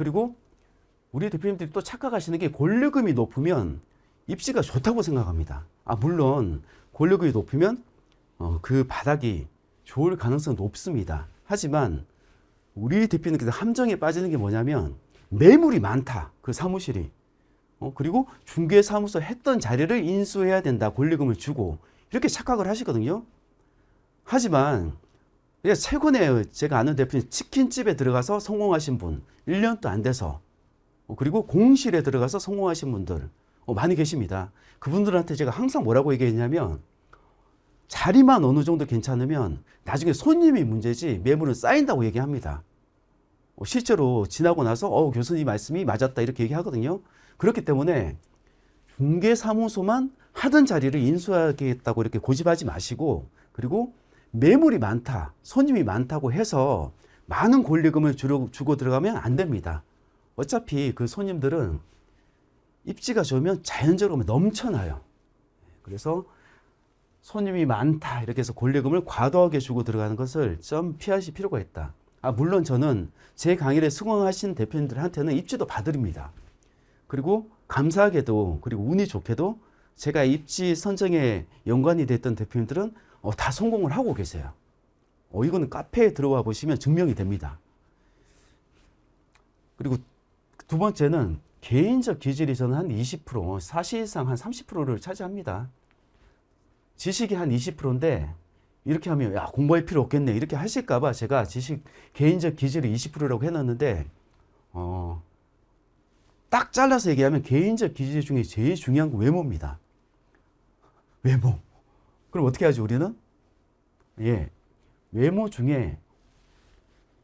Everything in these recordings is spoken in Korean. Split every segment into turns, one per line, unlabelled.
그리고 우리 대표님들이 또 착각하시는 게 권리금이 높으면 입지가 좋다고 생각합니다. 아, 물론 권리금이 높으면 어, 그 바닥이 좋을 가능성은 높습니다. 하지만 우리 대표님께서 함정에 빠지는 게 뭐냐면 매물이 많다. 그 사무실이. 어, 그리고 중개사무소 했던 자리를 인수해야 된다. 권리금을 주고. 이렇게 착각을 하시거든요. 하지만 그냥 최근에 제가 아는 대표님 치킨집에 들어가서 성공하신 분 1년도 안 돼서 어, 그리고 공실에 들어가서 성공하신 분들 어, 많이 계십니다. 그분들한테 제가 항상 뭐라고 얘기했냐면 자리만 어느 정도 괜찮으면 나중에 손님이 문제지 매물은 쌓인다고 얘기합니다. 어, 실제로 지나고 나서 어, 교수님 말씀이 맞았다 이렇게 얘기하거든요. 그렇기 때문에 중개사무소만 하던 자리를 인수하겠다고 이렇게 고집하지 마시고 그리고 매물이 많다, 손님이 많다고 해서 많은 권리금을 주고 들어가면 안 됩니다. 어차피 그 손님들은 입지가 좋으면 자연적으로 넘쳐나요. 그래서 손님이 많다 이렇게 해서 권리금을 과도하게 주고 들어가는 것을 좀 피하실 필요가 있다. 아, 물론 저는 제 강의를 수강하신 대표님들한테는 입지도 봐드립니다. 그리고 감사하게도 그리고 운이 좋게도 제가 입지 선정에 연관이 됐던 대표님들은 어, 다 성공을 하고 계세요. 어, 이거는 카페에 들어와 보시면 증명이 됩니다. 그리고 두 번째는 개인적 기질이 저는 한 20%, 사실상 한 30%를 차지합니다. 지식이 한 20%인데 이렇게 하면 야 공부할 필요 없겠네 이렇게 하실까봐 제가 지식 개인적 기질을 20%라고 해놨는데 어, 딱 잘라서 얘기하면 개인적 기질 중에 제일 중요한 건 외모입니다. 외모. 그럼 어떻게 하죠 우리는? 예, 외모 중에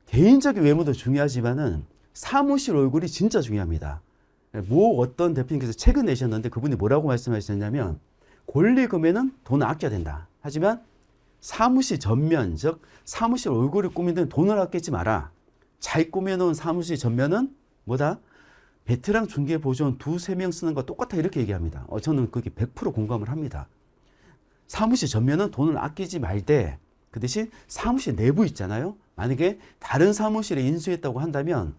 개인적인 외모도 중요하지만은 사무실 얼굴이 진짜 중요합니다. 뭐 어떤 대표님께서 책을 내셨는데 그분이 뭐라고 말씀하셨냐면 권리금에는 돈을 아껴야 된다. 하지만 사무실 전면, 즉 사무실 얼굴을 꾸미는 돈을 아끼지 마라. 잘 꾸며놓은 사무실 전면은 뭐다? 베테랑 중개 보조원 두세 명 쓰는 거 똑같아 이렇게 얘기합니다. 어, 저는 그게 100% 공감을 합니다. 사무실 전면은 돈을 아끼지 말되 그 대신 사무실 내부 있잖아요. 만약에 다른 사무실에 인수했다고 한다면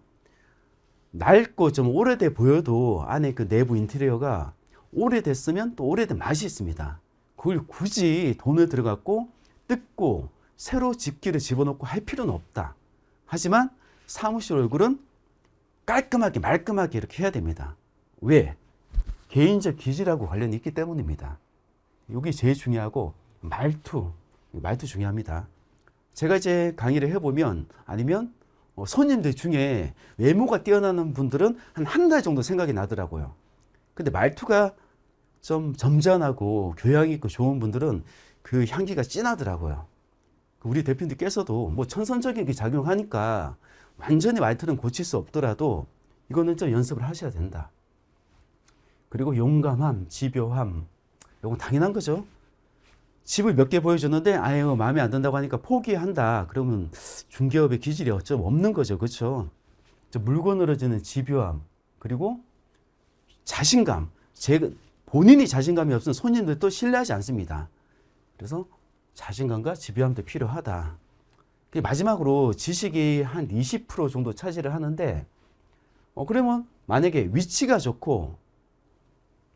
낡고 좀 오래돼 보여도 안에 그 내부 인테리어가 오래됐으면 또 오래된 맛이 있습니다. 그걸 굳이 돈을 들어갔고 뜯고 새로 집기를 집어넣고 할 필요는 없다. 하지만 사무실 얼굴은 깔끔하게 말끔하게 이렇게 해야 됩니다. 왜? 개인적 기질하고 관련이 있기 때문입니다. 여기 제일 중요하고 말투, 말투 중요합니다. 제가 이제 강의를 해보면 아니면 어, 손님들 중에 외모가 뛰어나는 분들은 한 한 달 정도 생각이 나더라고요. 근데 말투가 좀 점잖하고 교양 있고 좋은 분들은 그 향기가 진하더라고요. 우리 대표님께서도 뭐 천선적인 게 작용하니까 완전히 말투는 고칠 수 없더라도 이거는 좀 연습을 하셔야 된다. 그리고 용감함, 집요함, 이건 당연한 거죠. 집을 몇 개 보여줬는데 아유 마음에 안 든다고 하니까 포기한다. 그러면 중개업의 기질이 어쩜 없는 거죠, 그렇죠? 물건으로 주는 집요함 그리고 자신감. 제 본인이 자신감이 없으면 손님들도 신뢰하지 않습니다. 그래서 자신감과 집요함도 필요하다. 그 마지막으로 지식이 한 20% 정도 차지를 하는데 어 그러면 만약에 위치가 좋고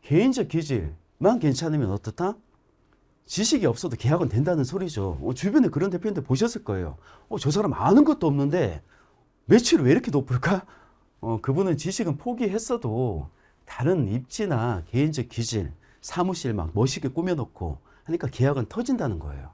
개인적 기질 만 괜찮으면 어떻다? 지식이 없어도 계약은 된다는 소리죠. 어, 주변에 그런 대표님들 보셨을 거예요. 어, 저 사람 아는 것도 없는데 매출이 왜 이렇게 높을까? 어, 그분은 지식은 포기했어도 다른 입지나 개인적 기질, 사무실 막 멋있게 꾸며놓고 하니까 계약은 터진다는 거예요.